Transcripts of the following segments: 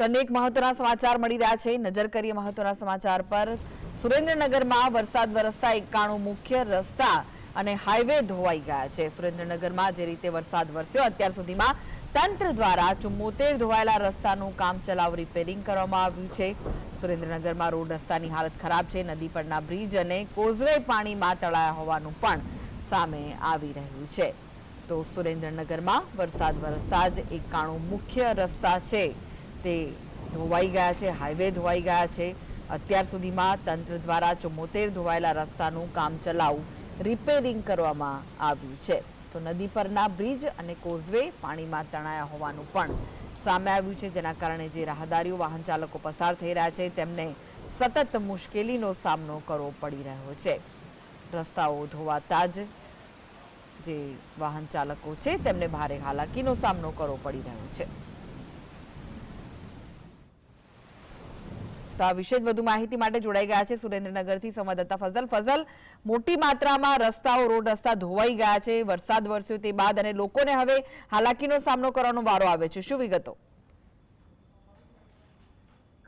તો અનેક મહત્વના સમાચાર મળી રહ્યા છે. નજર કરીએ મહત્વના સમાચાર પર. સુરેન્દ્રનગરમાં વરસાદ વરસતા એકાણું મુખ્ય રસ્તા અને હાઈવે ધોવાઈ ગયા છે. સુરેન્દ્રનગરમાં જે રીતે વરસાદ વરસ્યો, અત્યાર સુધીમાં તંત્ર દ્વારા ચુમ્મોતેર ધોવાયેલા રસ્તાનું કામ ચલાવ રિપેરિંગ કરવામાં આવ્યું છે. સુરેન્દ્રનગરમાં રોડ રસ્તાની હાલત ખરાબ છે. નદી પરના બ્રિજ અને કોઝવે પાણીમાં તળાયા હોવાનું પણ સામે આવી રહ્યું છે. તો સુરેન્દ્રનગરમાં વરસાદ વરસતા જ એકાણું મુખ્ય રસ્તા છે. તે ધોવાઈ ગયા છે, હાઈવે ધોવાઈ ગયા છે. અત્યાર સુધીમાં તંત્ર દ્વારા ચુમ્મોતેર ધોવાયેલા રસ્તાનું કામ ચલાવ, રિપેરિંગ કરવામાં આવ્યું છે. તો નદી પરના બ્રિજ અને કોઝવે પાણીમાં તણાયા હોવાનું પણ સામે આવ્યું છે, જેના કારણે જે રાહદારીઓ, વાહન ચાલકો પસાર થઈ રહ્યા છે, તેમને સતત મુશ્કેલીનો સામનો કરવો પડી રહ્યો છે. રસ્તાઓ ધોવાતા જ જે વાહન ચાલકો છે, તેમને ભારે હાલાકીનો સામનો કરવો પડી રહ્યો છે. તો આ વિશે વધુ માહિતી માટે જોડાઈ ગયા છે સુરેન્દ્રનગરથી સંવાદદાતા ફઝલ. ફઝલ, મોટી માત્રામાં રસ્તાઓ, રોડ રસ્તા ધોવાઈ ગયા છે, વરસાદ વરસ્યો તે બાદ અને લોકોને હવે હાલાકીનો સામનો કરવાનો વારો આવે છે. શું વિગતો?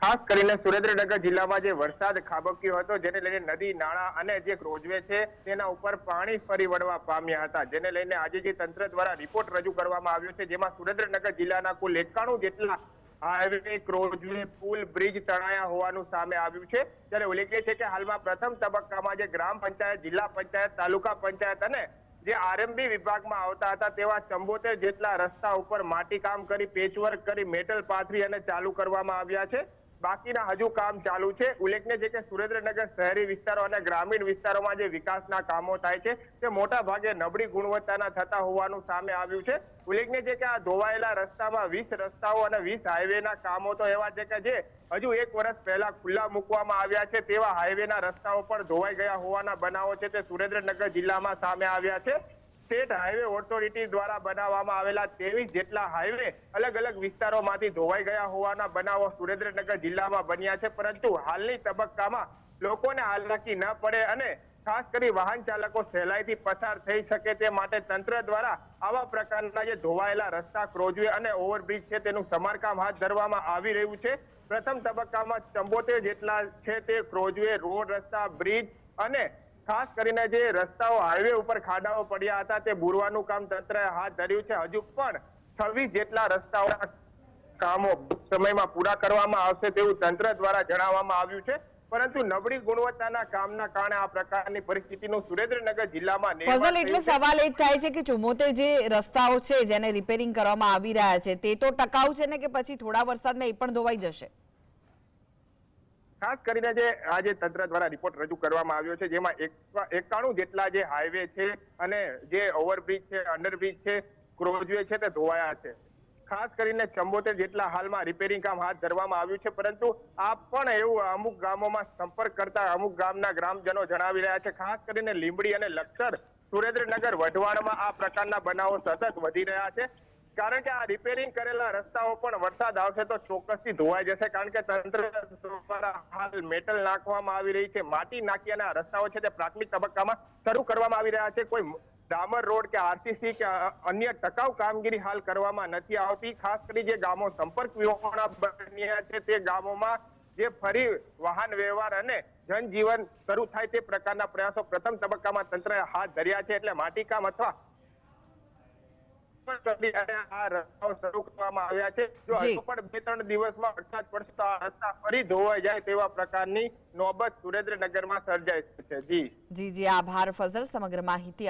ખાસ કરીને સુરેન્દ્રનગર જિલ્લામાં જે વરસાદ ખાબક્યો હતો, જેને લઈને નદી, નાળા અને જે રોજવે છે, તેના ઉપર પાણી ફરી વળવા પામ્યા હતા. જેને લઈને આજે જે તંત્ર દ્વારા રિપોર્ટ રજૂ કરવામાં આવ્યો છે, જેમાં સુરેન્દ્રનગર જિલ્લાના કુલ એકાણું જેટલા હાઈવે ક્રોઝવે પુલ બ્રિજ તણાયા હોવાનું સામે આવ્યું છે. ત્યારે ઉલ્લેખનીય છે કે હાલમાં પ્રથમ તબક્કામાં જે ગ્રામ પંચાયત, જિલ્લા પંચાયત, તાલુકા પંચાયત અને જે આરએમબી વિભાગમાં આવતા હતા તેવા ચંબોતેર જેટલા રસ્તા ઉપર માટી કામ કરી પેચવર્ક કરી મેટલ પાથરી અને ચાલુ કરવામાં આવ્યા છે. બાકીના હજુ કામ ચાલુ છે. ઉલ્લેખનીય છે કે સુરેન્દ્રનગર શહેરી વિસ્તારો અને ગ્રામીણ વિસ્તારોમાં જે વિકાસના કામો થાય છે, તે મોટા ભાગે નબળી ગુણવત્તાના થતા હોવાનું સામે આવ્યું છે. ઉલ્લેખનીય છે કે આ ધોવાયેલા રસ્તામાં વીસ રસ્તાઓ અને વીસ હાઈવેના કામો તો એવા છે કે જે હજુ એક વર્ષ પહેલા ખુલ્લા મૂકવામાં આવ્યા છે, તેવા હાઈવેના રસ્તાઓ પણ ધોવાઈ ગયા હોવાના બનાવો છે તે સુરેન્દ્રનગર જિલ્લામાં સામે આવ્યા છે. સ્ટેટ હાઈવે ઓથોરિટી દ્વારા બનાવવામાં આવેલા ત્રેવીસ જેટલા હાઈવે અલગ અલગ વિસ્તારોમાંથી ધોવાઈ ગયા હોવાના બનાવો સુરેન્દ્રનગર જિલ્લામાં બન્યા છે. પરંતુ હાલની તબક્કામાં લોકોને હાલાકી ન પડે અને ખાસ કરી વાહન ચાલકો સહેલાઈથી પસાર થઈ શકે તે માટે તંત્ર દ્વારા આવા પ્રકારના જે ધોવાયેલા રસ્તા, ક્રોઝવે અને ઓવરબ્રિજ છે તેનું સમારકામ હાથ ધરવામાં આવી રહ્યું છે. પ્રથમ તબક્કામાં ચંબોતેર જેટલા છે તે ક્રોઝવે રોડ રસ્તા, બ્રિજ અને ખાસ કરીને જે રસ્તાઓ હાઈવે ઉપર ખાડાઓ પડ્યા હતા તે બુરવાનું કામ તંત્રએ હાથ ધર્યું છે. હજુ પણ છવ્વીસ જેટલા રસ્તાઓના કામો સમયમાં પૂરા કરવામાં આવશે તેવું તંત્ર દ્વારા જણાવવામાં આવ્યું છે. પરંતુ નબળી ગુણવત્તાના કામના કારણે આ પ્રકારની પરિસ્થિતિનું સુરેન્દ્રનગર જિલ્લામાં ફઝલ એટલે સવાલ એક થાય છે કે ચુમ્મોતેર જે રસ્તાઓ છે જેને રિપેરિંગ કરવામાં આવી રહ્યા છે તે તો ટકાઉ છે ને કે પછી થોડા વરસાદમાં એ પણ ધોવાઈ જશે? ખાસ કરીને જે આજે તંત્ર દ્વારા રિપોર્ટ રજૂ કરવામાં આવ્યો છે, જેમાં એક- એકાણું જેટલા જે હાઈવે છે અને જે ઓવરબ્રિજ છે અંડરબ્રિજ છે ક્રોઝવે છે તે ધોવાયા છે. ખાસ કરીને ચંબોતેર જેટલા હાલમાં રિપેરિંગ કામ હાથ ધરવામાં આવ્યું છે, પરંતુ આ પણ એવું અમુક ગામોમાં સંપર્ક કરતા અમુક ગામના ગ્રામજનો જણાવી રહ્યા છે. ખાસ કરીને લીંબડી અને લક્ષર સુરેન્દ્રનગર વઢવાણમાં આ પ્રકારના બનાવો સતત વધી રહ્યા છે. કારણ કે આ રિપેરિંગ કરેલા રસ્તાઓ પણ વરસાદ આવશે તો ચોક્કસથી ધોવાઈ જશે, કારણ કે તંત્ર દ્વારા હાલ મેટલ નાખવામાં આવી રહી છે, માટી નાખી અને આ રસ્તાઓ છે તે પ્રાથમિક તબક્કામાં શરૂ કરવામાં આવી રહ્યા છે. કોઈ ડામર રોડ કે આરસીસી કે અન્ય ટકાઉ કામગીરી હાલ કરવામાં નથી આવતી. ખાસ કરી જે ગામો સંપર્ક વિહોણા બન્યા છે તે ગામોમાં જે ફરી વાહન વ્યવહાર અને જનજીવન શરૂ થાય તે પ્રકારના પ્રયાસો પ્રથમ તબક્કામાં તંત્રએ હાથ ધર્યા છે. એટલે માટીકામ અથવા પણ આ રસ્તાઓ શરૂ કરવામાં આવ્યા છે. જો. હજુ પણ બે ત્રણ દિવસમાં વરસાદ પડશે તો આ રસ્તા ફરી ધોવાઈ જાય તેવા પ્રકારની નોબત સુરેન્દ્રનગરમાં સર્જાઈ છે. જી. જી જી. આભાર ફઝલ. સમગ્ર માહિતી